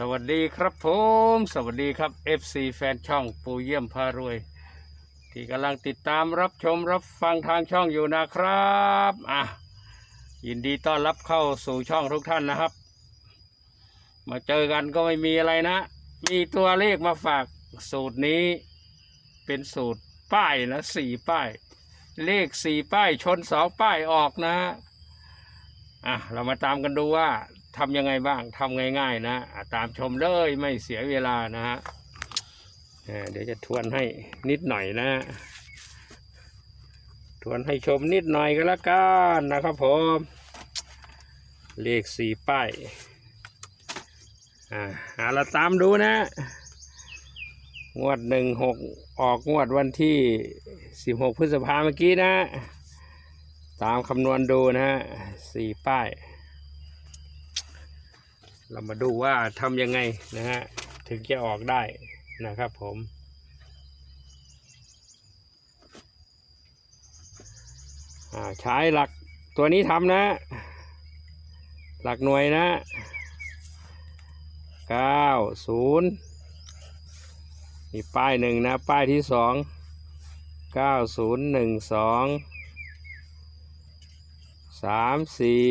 สวัสดีครับผม สวัสดีครับ FC แฟนช่องปูเยี่ยมพารวย ที่กำลังติดตามรับชมรับฟังทางช่องอยู่นะครับอะยินดีต้อนรับเข้าสู่ช่องทุกท่านนะครับ มาเจอกันก็ไม่มีอะไรนะ มีตัวเลขมาฝากสูตรนี้ เป็นสูตรป้ายนะสี่ป้าย เลขสี่ป้ายชนสองป้ายออกนะอะเรามาตามกันดูว่า ทำยังไงบ้างทำง่าย ๆ นะตามชมเลยไม่เสียเวลานะฮะเดี๋ยวจะทวนให้นิดหน่อยนะ ทวนให้ชมนิดหน่อยก็แล้วกันนะครับผมเลขสี่ป้ายอ่าอ่าเราตามดูนะ งวดหนึ่งหกออกงวดวันที่สิบหกพฤษภาเมื่อกี้นะ ตามคำนวณดูนะฮะสี่ป้าย เรามาดูว่าทำยังไงนะฮะถึงจะออกได้นะครับผมอ่าใช้หลักตัวนี้ทำนะ หลักหน่วยนะเก้าศูนย์นี่ป้ายหนึ่งนะ ป้ายที่สองเก้าศูนย์หนึ่งสองสามสี่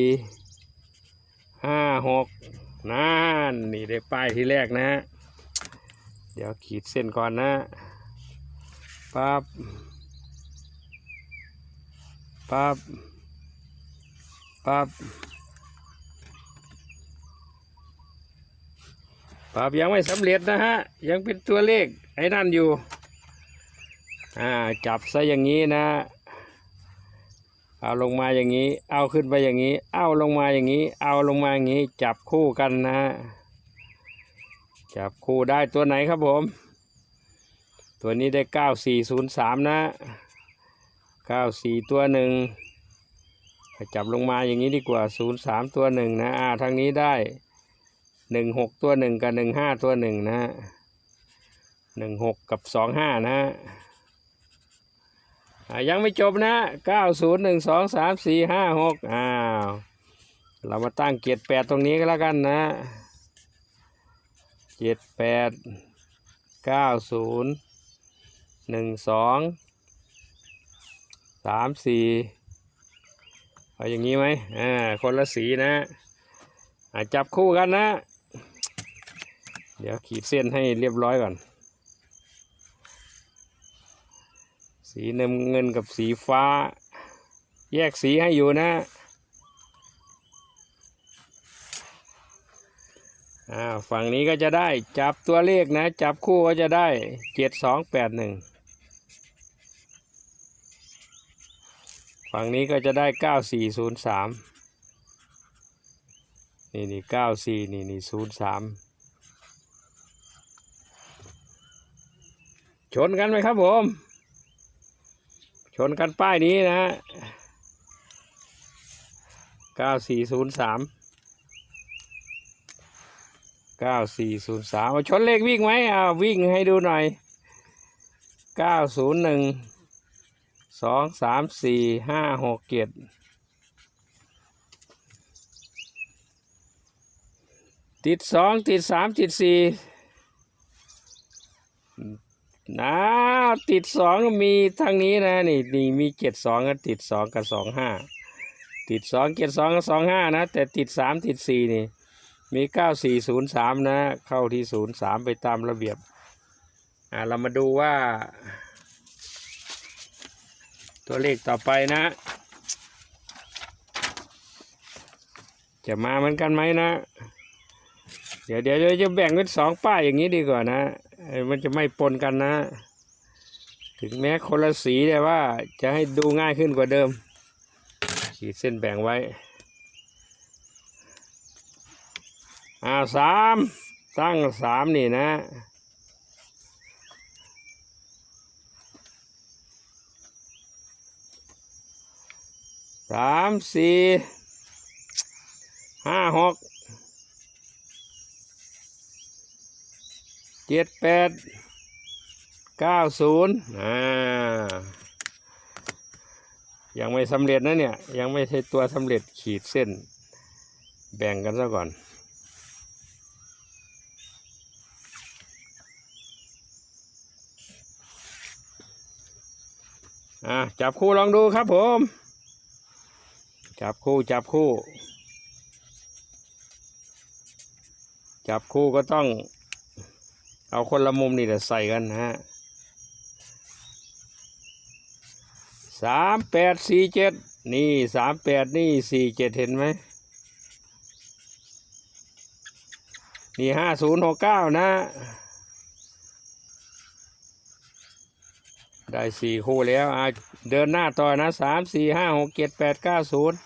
ห้าหก นั่นนี่ได้ป้ายที่แรกนะ เดี๋ยวขีดเส้นก่อนนะปั๊บปั๊บปั๊บปั๊บยังไม่สำเร็จนะฮะ ยังเป็นตัวเลขไอ้นั่นอยู่ อ่า จับซะอย่างนี้นะ เอาลงมาอย่างนี้ เอาขึ้นไปอย่างนี้ เอาลงมาอย่างนี้ เอาลงมาอย่างนี้ จับคู่กันนะจับคู่ได้ตัวไหนครับผม ตัวนี้ได้เก้าสี่ศูนย์สามนะเก้าสี่ตัวหนึ่งจับลงมาอย่างนี้ดีกว่าศูนย์สามตัวหนึ่งนะ อ่าทางนี้ได้หนึ่งหกตัวหนึ่งกับหนึ่งห้าตัวหนึ่งนะหนึ่งหกกับสองห้านะ ยังไม่จบนะเก้าศูนย์หนึ่งสองสามสี่ห้าว เรามาตั้งเกียรติแปดตรงนี้ก็แล้วกันนะเจ็ดแปดเก้าศูนย์หนึ่งสองสามสี่เอาอย่างนี้ไหมอ่าคนละสีนะอจับคู่กันนะ เดี๋ยวขีดเส้นให้เรียบร้อยก่อน สีน้ำเงินกับสีฟ้า แยกสีให้อยู่นะอ่าฝั่งนี้ก็จะได้จับตัวเลขนะ จับคู่ก็จะได้เจ็ดสองแปดหนึ่งฝั่งนี้ก็จะได้เก้าสี่ศูนย์สามนี่นี่เก้าสี่นี่นี่ศูนย์สามชนกันไหมครับผม ชนกันป้ายนี้นะเก้าสี่ศูนย์สามเก้าสี่ศูนย์สามชนเลขวิ่งไหมอ่าวิ่งให้ดูหน่อยเก้าศูนย์หนึ่งสองสามสี่ห้าหกเจ็ดติดสองติดสามติดสี่ นะติดสองมีทางนี้นะนี่นี่มีเจ็ดสองก็ติดสองกับสองห้าติดสองเจ็ดสองกับสองห้านะ แต่ติดสามติดสี่นี่ มีเก้าสี่ศูนย์สามนะ เข้าที่ศูนย์สามไปตามระเบียบอ่าเรามาดูว่า ตัวเลขต่อไปนะ จะมาเหมือนกันไหมนะ เดี๋ยวเดี๋ยวจะแบ่งเป็นสองป้ายอย่างนี้ดีกว่านะ มันจะไม่ปนกันนะ ถึงแม้คนละสีแต่ว่าจะให้ดูง่ายขึ้นกว่าเดิม ขีดเส้นแบ่งไว้ อ่าสามตั้งสามนี่นะสามสี่ห้าหก เจ็ดแปดเก้าศูนย์อ่ายังไม่สำเร็จนะเนี่ย ยังไม่ใช่ตัวสำเร็จขีดเส้น แบ่งกันซะก่อนอะจับคู่ลองดูครับผม จับคู่จับคู่ จับคู่ก็ต้อง เอาคนละมุมนี่แหละใส่กันนะฮะสามแปดสี่เจ็ดนี่สามแปดนี่สี่เจ็ดเห็นไหมนี่ห้าศูนย์หกเก้านะ ได้สี่คู่แล้วอะเดินหน้าต่อนะสามสี่ห้าหกเจ็ดแปดเก้าศูนย์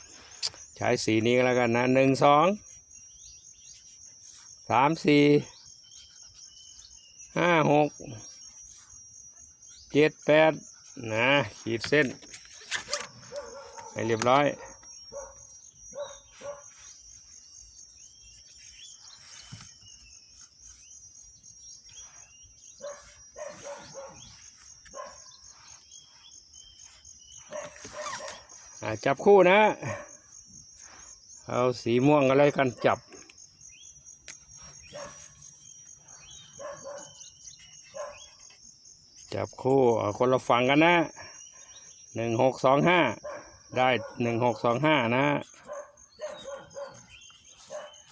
ใช้สีนี้แล้วกันนะหนึ่งสองสามสี่ ห้าหกเจ็ดแปดนะขีดเส้นให้เรียบร้อย จับคู่นะ เอาสีม่วงอะไรกันจับ จับคู่คนละฝั่งกันนะหนึ่งหกสองห้าได้หนึ่งหกสองห้านะ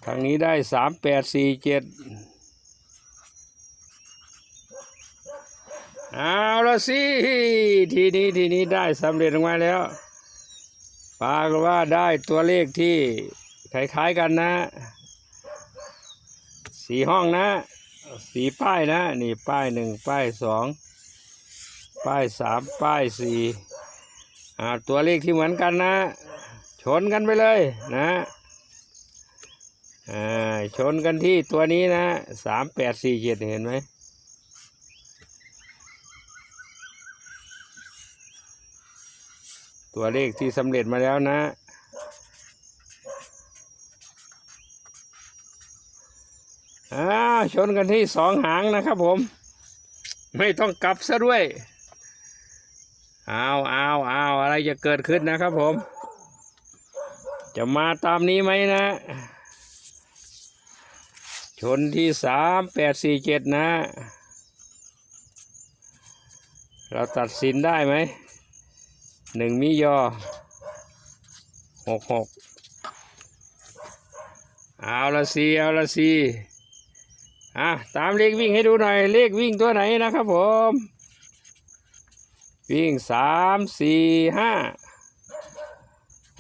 ทางนี้ได้สามแปดสี่เจ็ดเอาละสิทีนี้ทีนี้ได้สำเร็จออกมาแล้วปรากฏว่าได้ตัวเลขที่คล้ายๆกันนะสีห้องนะสีป้ายนะ นี่ป้ายหนึ่งป้ายสอง ป้ายสามป้ายสี่อ่าตัวเลขที่เหมือนกันนะ ชนกันไปเลยนะอ่าชนกันที่ตัวนี้นะสามแปดสี่เจ็ดเห็นไหมตัวเลขที่สำเร็จมาแล้วนะอ่าชนกันที่สองหางนะครับผม ไม่ต้องกลับซะด้วย เอาเอาเอาอะไรจะเกิดขึ้นนะครับผม จะมาตามนี้ไหมนะ ชนที่สามแปดสี่เจ็ดนะ เราตัดสินได้ไหมหนึ่งมิยอหกหกเอาละสีเอาละสีอะตามเลขวิ่งให้ดูหน่อย เลขวิ่งตัวไหนนะครับผม วิ่งสามสี่ห้า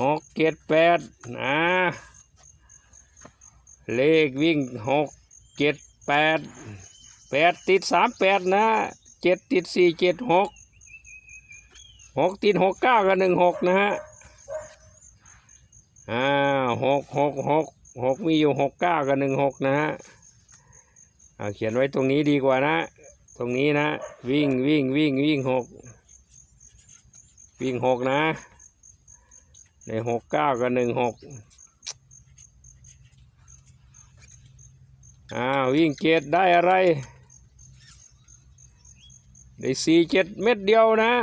หกเจ็ดแปดนะเลขวิ่งหกเจ็ดแปดแปดติดสามแปดนะเจ็ดติดสี่เจ็ดหกหกติดหกเก้ากับหนึ่งหกนะฮะอ่าหกหกหกหกมีอยู่หกเก้ากับหนึ่งหกนะฮะเอาเขียนไว้ตรงนี้ดีกว่านะ ตรงนี้นะ วิ่งวิ่งวิ่งวิ่งหก วิ่งหกนะ ในหกเก้ากับหนึ่งหกอ้าววิ่งเจ็ดได้อะไร ได้สี่เจ็ดเม็ดเดียวนะ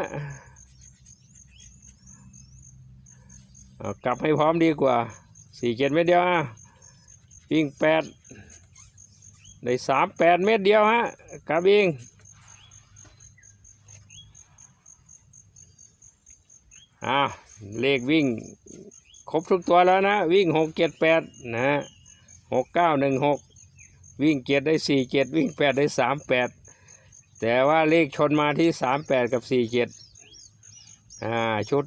กลับให้พร้อมดีกว่าสี่เจ็ดเมตรเดียวอะวิ่งแปดได้สามแปดเมตรเดียวฮะกลับวิ่ง อ่าเลขวิ่ง ครบทุกตัวแล้วนะ วิ่งหกเจ็ดแปดนะฮะหกเก้าหนึ่งหกวิ่งเจ็ดได้สี่เจ็ดวิ่งแปดได้สามแปดแต่ว่าเลขชนมาที่สามแปดกับสี่เจ็ดอ่าชุด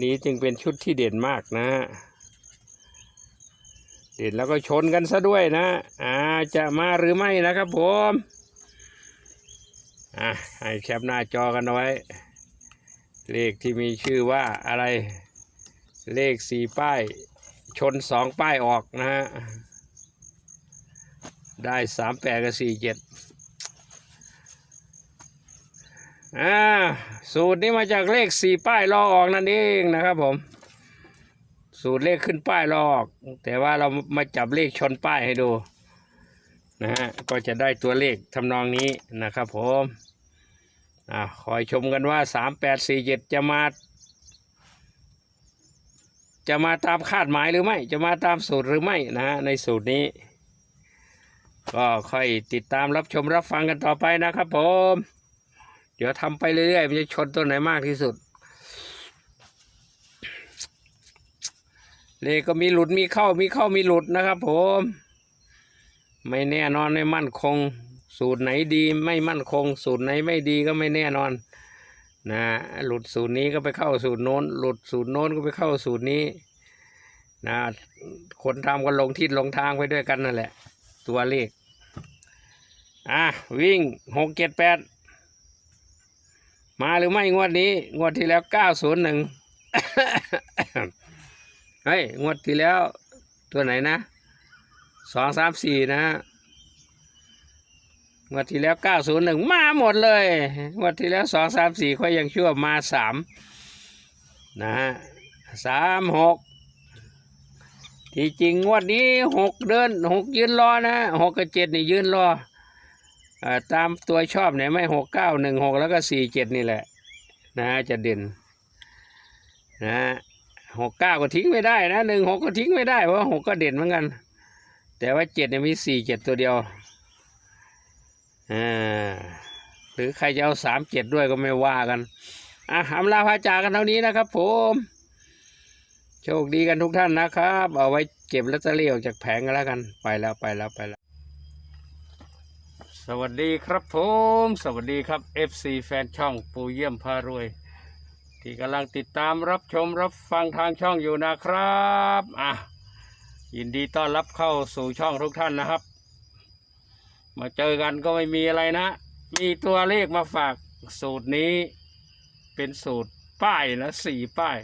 นี้จึงเป็นชุดที่เด่นมากนะเด่นแล้วก็ชนกันซะด้วยนะอาจะมาหรือไม่นะครับผมอะให้แคปหน้าจอกันเอาไว้ เลขที่มีชื่อว่าอะไรเลขสี่ป้าย ชนสองป้ายออกนะฮะ ได้สามแปดกับสี่เจ็ดอ่าสูตรนี้มาจากเลขสี่ป้ายรอออกนั่นเองนะครับผม สูตรเลขขึ้นป้ายรอออก แต่ว่าเรามาจับเลขชนป้ายให้ดูนะฮะก็จะได้ตัวเลขทำนองนี้นะครับผม อ่าคอยชมกันว่าสามแปดสี่เจ็ดจะมา จะมาตามคาดหมายหรือไม่ จะมาตามสูตรหรือไม่นะในสูตรนี้ ก็ค่อยติดตามรับชมรับฟังกันต่อไปนะครับผม เดี๋ยวทำไปเรื่อยๆมันจะชนตัวไหนมากที่สุด เลก็มีหลุดมีเข้ามีเข้ามีหลุดนะครับผม ไม่แน่นอนไม่มั่นคง สูตรไหนดีไม่มั่นคง สูตรไหนไม่ดีก็ไม่แน่นอนนะหลุดสูตรนี้ก็ไปเข้าสูตรโน้น หลุดสูตรโน้นก็ไปเข้าสูตรนี้นะคนทำก็ลงทิศลงทางไปด้วยกันนั่นแหละ ตัวเลขอะวิ่งหกเจ็ดแปดมาหรือไม่งวดนี้ งวดที่แล้วเก้าศูนย์หนึ่งเฮ้ย งวดที่แล้วตัวไหนนะสองสามสี่นะฮะ งวดที่แล้วเก้าศูนย์หนึ่งมาหมดเลยงวดที่แล้วสองสามสี่ค่อยยังชั่วมาสามนะฮะสามหกที่จริงงวดนี้หกเดินหกยืนรอนะหกกับเจ็ดนี่ยืนรออตามตัวชอบเนี่ยไม่หกเก้าหนึ่งหกแล้วก็สี่เจ็ดนี่แหละนะฮะจะเด่นนะฮะหกเก้าก็ทิ้งไม่ได้นะหนึ่งหกก็ทิ้งไม่ได้เพราะว่าหกก็เด่นเหมือนกัน แต่ว่าเจ็ดเนี่ยมีสี่เจ็ดตัวเดียว หรือใครจะเอาสามเจ็ดด้วยก็ไม่ว่ากัน อะอำลาพาจากกันเท่านี้นะครับผมโชคดีกันทุกท่านนะครับ เอาไว้เก็บลอตเตอรี่ออกจากแผงกันแล้วกัน ไปแล้วไปแล้วไปแล้ว สวัสดีครับผม สวัสดีครับ FC แฟนช่องปูเยี่ยมพารวย ที่กำลังติดตามรับชมรับฟังทางช่องอยู่นะครับ อะ ยินดีต้อนรับเข้าสู่ช่องทุกท่านนะครับ มาเจอกันก็ไม่มีอะไรนะ มีตัวเลขมาฝากสูตรนี้ เป็นสูตรป้ายนะสี่ป้าย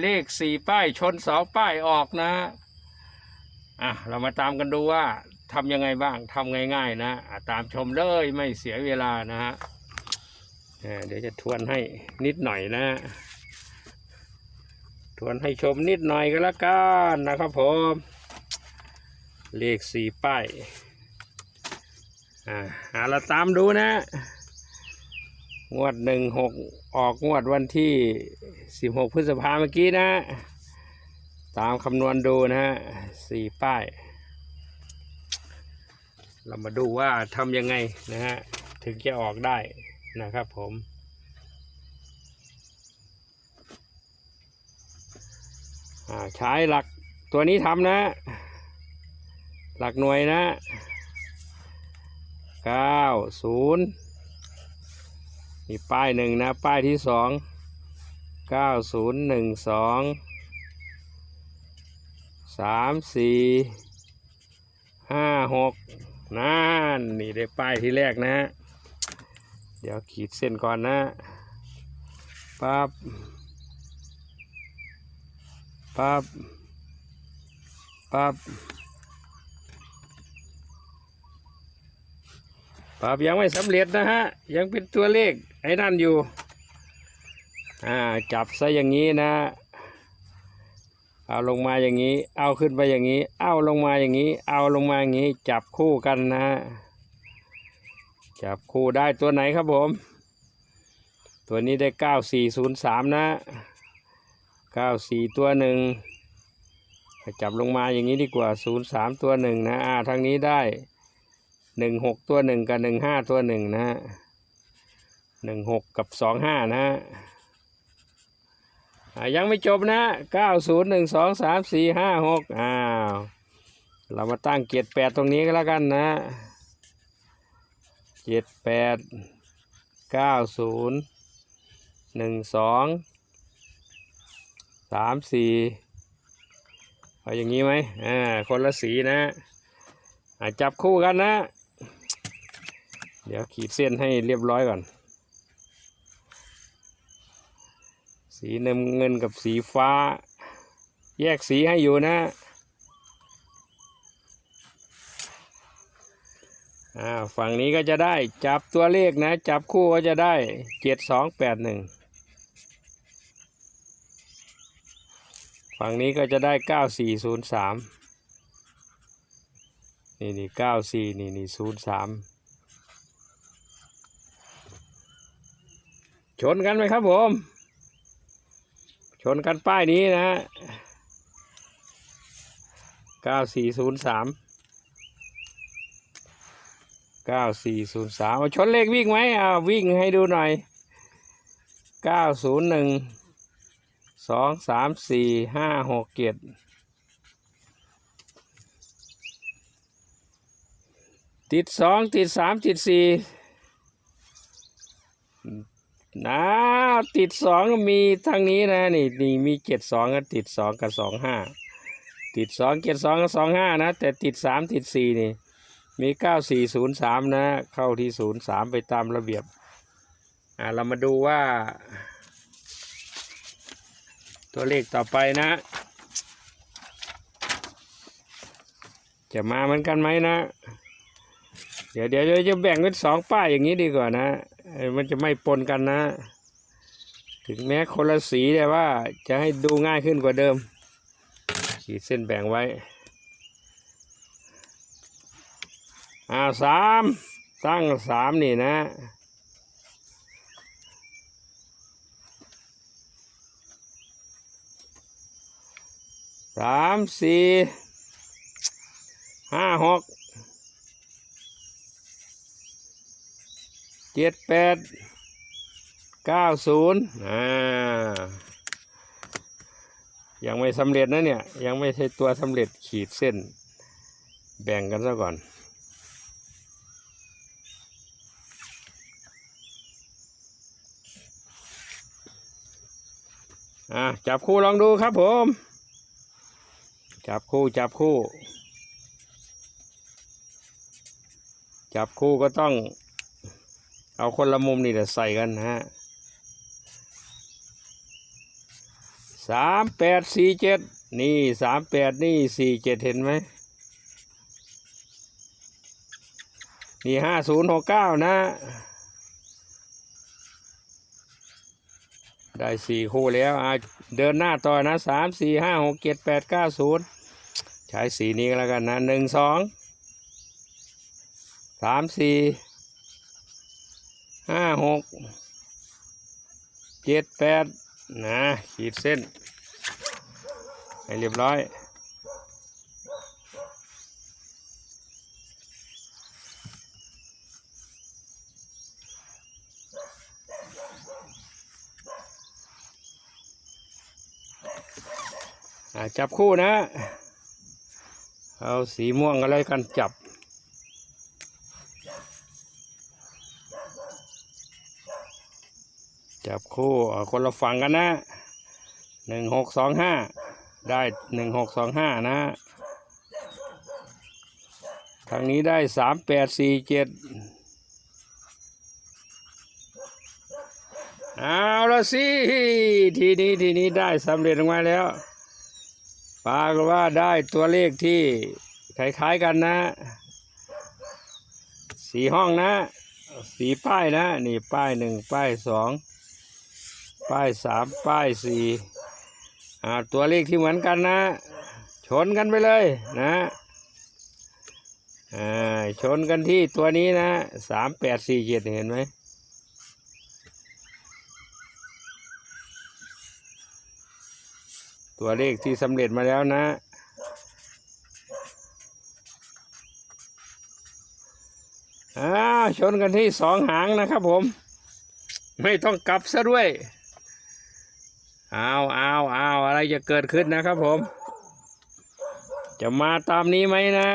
เลขสี่ป้ายชนสองป้ายออกนะอะเรามาตามกันดูว่าทำยังไงบ้างทำง่ายๆนะะตามชมเลยไม่เสียเวลานะฮะเดี๋ยวจะทวนให้นิดหน่อยนะทวนให้ชมนิดหน่อยก็แล้วกันนะครับผม เลขสี่ป้าย อ่าหาเราตามดูนะ งวดหนึ่งหกออกงวดวันที่สิบหกพฤษภาเมื่อกี้นะ ตามคำนวณดูนะฮะสี่ป้าย เรามาดูว่าทำยังไงนะฮะ ถึงจะออกได้นะครับผมอ่าใช้หลักตัวนี้ทำนะ หลักหน่วยนะ เก้าศูนย์นี่ป้ายหนึ่งนะ ป้ายที่สองเก้าศูนย์หนึ่งสองสามสี่ห้าหกนั่นนี่ได้ป้ายที่แรกนะเดี๋ยวขีดเส้นก่อนนะปั๊บปั๊บปั๊บ ปั๊บยังไม่สำเร็จนะฮะ ยังเป็นตัวเลขไอ้นั่นอยู่ อ่า จับซะอย่างนี้นะ เอาลงมาอย่างนี้ เอาขึ้นไปอย่างนี้ เอาลงมาอย่างนี้ เอาลงมาอย่างนี้ จับคู่กันนะจับคู่ได้ตัวไหนครับผม ตัวนี้ได้เก้าสี่ศูนย์สามนะเก้าสี่ตัวหนึ่งจับลงมาอย่างนี้ดีกว่าศูนย์สามตัวหนึ่งนะ อ่าทางนี้ได้ หนึ่งหกตัวหนึ่งกับหนึ่งห้าตัวหนึ่งนะหนึ่งหกกับสองห้านะอ่ายังไม่จบนะเก้าศูนย์หนึ่งสองสามสี่ห้าหกอ้าว เรามาตั้งเกียรแปดตรงนี้ก็แล้วกันนะเจ็ดแปดเก้าศูนย์หนึ่งสองสามสี่เอาอย่างนี้ไหมอ่า คนละสีนะอ่าจับคู่กันนะ เดี๋ยวขีดเส้นให้เรียบร้อยก่อน สีน้ำเงินกับสีฟ้า แยกสีให้อยู่นะอ่าฝั่งนี้ก็จะได้จับตัวเลขนะ จับคู่ก็จะได้เจ็ดสองแปดหนึ่งฝั่งนี้ก็จะได้เก้าสี่ศูนย์สามนี่นี่เก้าสี่นี่นี่ศูนย์สาม ชนกันไหมครับผม ชนกันป้ายนี้นะเก้าสี่ศูนย์สามเก้าสี่ศูนย์สามชนเลขวิ่งไหมอ่าวิ่งให้ดูหน่อยเก้าศูนย์หนึ่งสองสามสี่ห้าหกเจ็ดติดสองติดสามติดสี่ นะติดสองมีทางนี้นะนี่นี่มีเจ็ดสองก็ติดสองกับสองห้าติดสองเจ็ดสองกับสองห้านะ แต่ติดสามติดสี่นี่ มีเก้าสี่ศูนย์สามนะ เข้าที่ศูนย์สามไปตามระเบียบอ่าเรามาดูว่า ตัวเลขต่อไปนะ จะมาเหมือนกันไหมนะ เดี๋ยวเดี๋ยวเดี๋ยวจะแบ่งเป็นสองป้ายอย่างนี้ดีกว่านะ มันจะไม่ปนกันนะ ถึงแม้คนละสีแต่ว่าจะให้ดูง่ายขึ้นกว่าเดิม ขีดเส้นแบ่งไว้ อ่าสามตั้งสามนี่นะสามสี่ห้าหก เจ็ดแปดเก้าศูนย์อ่ายังไม่สำเร็จนะเนี่ย ยังไม่ใช่ตัวสำเร็จขีดเส้น แบ่งกันซะก่อนอะจับคู่ลองดูครับผม จับคู่จับคู่ จับคู่ก็ต้อง เอาคนละมุมนี่แหละใส่กันนะฮะสามแปดสี่เจ็ดนี่สามแปดนี่สี่เจ็ดเห็นไหมนี่ห้าศูนย์หกเก้านะ ได้สี่คู่แล้วอะเดินหน้าต่อนะสามสี่ห้าหกเจ็ดแปดเก้าศูนย์ใช้สีนี้ก็แล้วกันนะหนึ่งสองสามสี่ ห้าหกเจ็ดแปดนะขีดเส้นให้เรียบร้อย จับคู่นะ เอาสีม่วงอะไรกันจับ จับคู่คนละฝั่งกันนะหนึ่งหกสองห้าได้หนึ่งหกสองห้านะทางนี้ได้สามแปดสี่เจ็ดเอาละสิ ทีนี้ทีนี้ได้สำเร็จออกมาแล้วปรากฏว่าได้ตัวเลขที่คล้ายๆกันนะสีห้องนะ สีป้ายนะ นี่ป้ายหนึ่งป้ายสอง ป้ายสามป้ายสี่อ่าตัวเลขที่เหมือนกันนะ ชนกันไปเลยนะอ่าชนกันที่ตัวนี้นะสามแปดสี่เจ็ดเห็นไหมตัวเลขที่สำเร็จมาแล้วนะอ่าชนกันที่สองหางนะครับผม ไม่ต้องกลับซะด้วย เอาเอาเอาอะไรจะเกิดขึ้นนะครับผม จะมาตามนี้ไหมนะ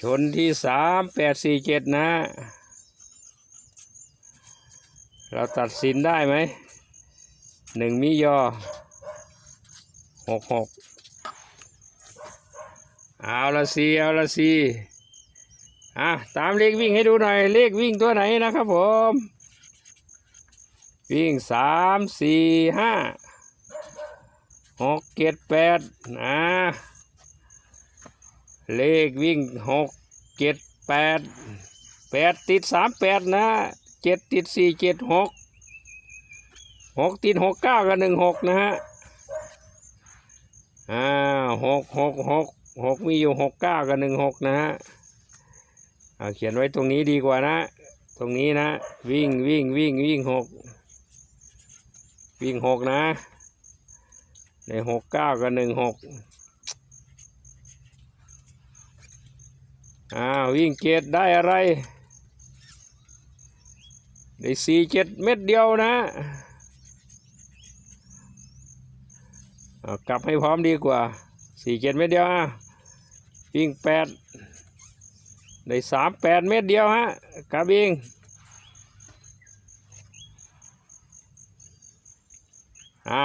ชนที่สามแปดสี่เจ็ดนะ เราตัดสินได้ไหมหนึ่งมิยอหกหกเอาละสีเอาละสีอะตามเลขวิ่งให้ดูหน่อย เลขวิ่งตัวไหนนะครับผม วิ่งสามสี่ห้าหกเจ็ดแปดนะเลขวิ่งหกเจ็ดแปดแปดติดสามแปดนะเจ็ดติดสี่เจ็ดหกหกติดหกเก้ากับหนึ่งหกนะฮะอ่าหกหกหกหกมีอยู่หกเก้ากับหนึ่งหกนะฮะเอาเขียนไว้ตรงนี้ดีกว่านะ ตรงนี้นะ วิ่งวิ่งวิ่งวิ่งหก วิ่งหกนะในหกเก้ากับหนึ่งหกอ้าววิ่งเกตได้อะไร ได้สี่เจ็ดเม็ดเดียวนะกลับให้พร้อมดีกว่าสี่เจ็ดเม็ดเดียวอะวิ่งแปดได้สามแปดเม็ดเดียวฮะกลับวิ่ง อ้า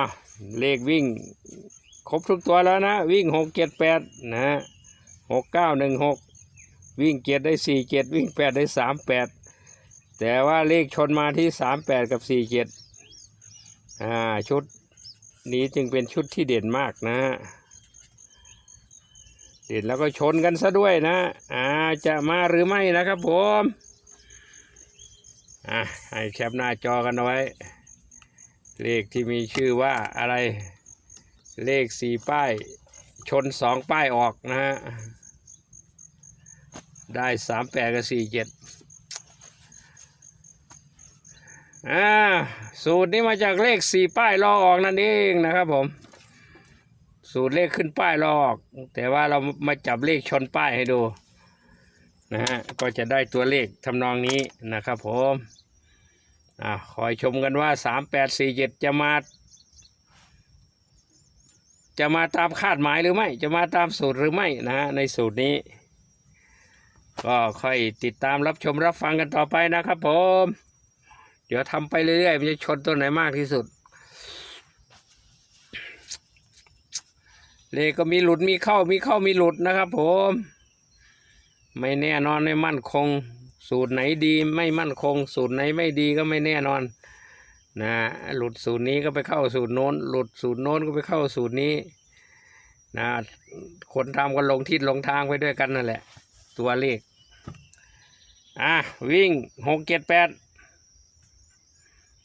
เลขวิ่ง ครบทุกตัวแล้วนะ วิ่งหกเจ็ดแปดนะหกเก้าหนึ่งหกวิ่งเจ็ดได้สี่เจ็ดวิ่งแปดได้สามแปดแต่ว่าเลขชนมาที่สามแปดกับสี่เจ็ดอ่าชุดนี้จึงเป็นชุดที่เด่นมากนะเด่นแล้วก็ชนกันซะด้วยนะอ่าจะมาหรือไม่นะครับผมอะให้แคปหน้าจอกันเอาไว้ เลขที่มีชื่อว่าอะไร เลขสี่ป้าย ชนสองป้ายออกนะฮะ ได้สามแปดกับสี่เจ็ดอ่าสูตรนี้มาจากเลขสี่ป้ายรอออกนั่นเองนะครับผม สูตรเลขขึ้นป้ายรอออก แต่ว่าเรามาจับเลขชนป้ายให้ดูนะฮะก็จะได้ตัวเลขทำนองนี้นะครับผม อ่าคอยชมกันว่าสามแปดสี่เจ็ดจะมา จะมาตามคาดหมายหรือไม่ จะมาตามสูตรหรือไม่นะฮะในสูตรนี้ ก็ค่อยติดตามรับชมรับฟังกันต่อไปนะครับผม เดี๋ยวทำไปเรื่อยๆมันจะชนตัวไหนมากที่สุด เลก็มีหลุดมีเข้ามีเข้ามีหลุดนะครับผม ไม่แน่นอนไม่มั่นคง สูตรไหนดีไม่มั่นคง สูตรไหนไม่ดีก็ไม่แน่นอนนะหลุดสูตรนี้ก็ไปเข้าสูตรโน้น หลุดสูตรโน้นก็ไปเข้าสูตรนี้นะคนทำก็ลงทิศลงทางไปด้วยกันนั่นแหละ ตัวเลขอะวิ่งหกเจ็ดแปด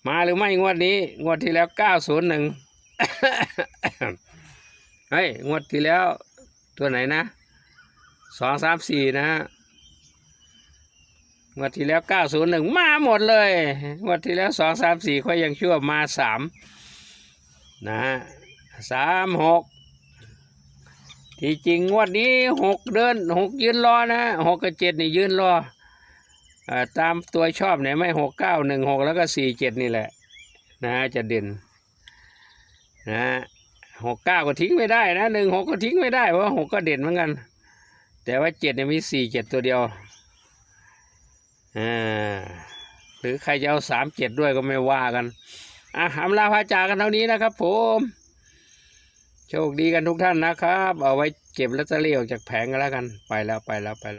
มาหรือไม่งวดนี้ งวดที่แล้วเก้าศูนย์หนึ่งเฮ้ย งวดที่แล้วตัวไหนนะสองสามสี่นะฮะ งวดที่แล้วเก้าศูนย์หนึ่งมาหมดเลยงวดที่แล้วสองสามสี่ค่อยยังชั่วมาสามนะฮะสามหกที่จริงงวดนี้หกเดินหกยืนรอนะหกกับเจ็ดนี่ยืนรออตามตัวชอบเนี่ยไม่หกเก้าหนึ่งหกแล้วก็สี่เจ็ดนี่แหละนะจะเด่นนะหกเก้าก็ทิ้งไม่ได้นะหนึ่งหกก็ทิ้งไม่ได้เพราะหกก็เด่นเหมือนกัน แต่ว่าเจ็ดเนี่ยมีสี่เจ็ดตัวเดียว อ่าหรือใครจะเอาสามเจ็ดด้วยก็ไม่ว่ากัน อะอำลาพาจากกันเท่านี้นะครับผม โชคดีกันทุกท่านนะครับ เอาไว้เก็บลอตเตอรี่ออกจากแผงกันแล้วกัน ไปแล้วไปแล้วไปแล้ว